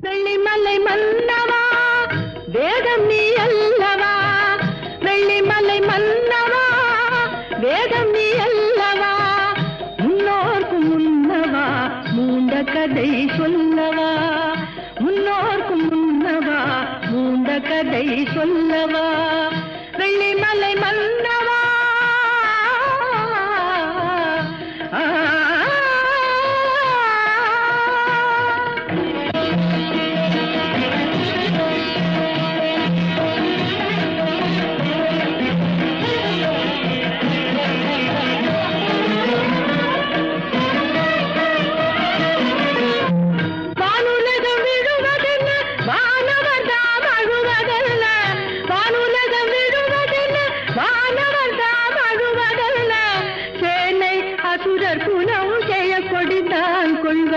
வெள்ளிமலை மன்னவா வேதம் நீ அல்லவா? வெள்ளிமலை மன்னவா வேதம் நீ அல்லவா? முன்னோர்க்கு முன்னவா மூண்ட கதை சொல்லவா? முன்னோர்க்கு முன்னவா மூண்ட கதை சொல்லவா?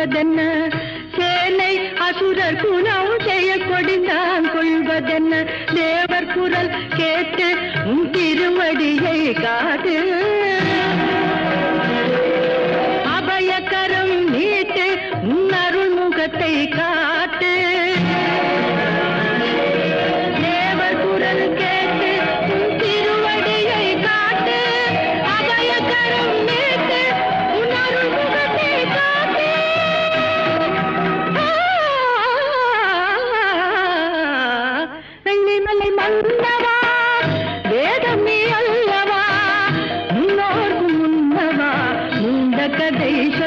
கொள்வதென்ன? சேனை அசுரர் குணம் செய்ய கொடிந்தான் கொள்வதென்ன? தேவர் குரல் கேட்டு உன் திருவடியை காட்டு அபயக்கரம் நீட்டு உன் அருள்முகத்தை முகத்தை ಬಂದವಾ ವೇದಮಿ ಅಲ್ಲವಾ ಮುನ್ನೋರ್ಗು ಮುನ್ನವ ಮುಂದಕ ದೇಶ